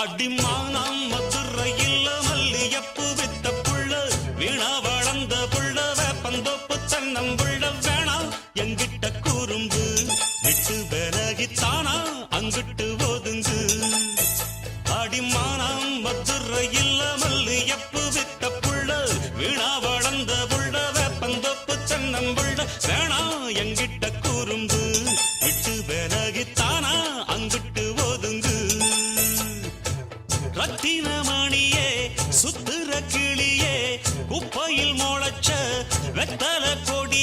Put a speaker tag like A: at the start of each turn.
A: அடிமானம் மதுரையில் மல்லியப்பு வித்த புள்ள வீணா வளர்ந்த புள்ள வேப்பந்தோப்பு சன்னம் புள்ள வேணா எங்கிட்ட கூறும்பு விட்டு விலகித்தானா அங்கிட்டு ஒதுங்கு. அடிமானம் மதுரையில் மல்லியப்பு வித்த புள்ள வீணா வளர்ந்த புள்ள வேப்பந்தோப்பு சன்னம் புள்ள வேணா எங்கிட்ட கூறும்பு. ரத்தினமணியே சுத்துற கிளியே குப்பையில் முளைச்ச வெத்தல கொடி.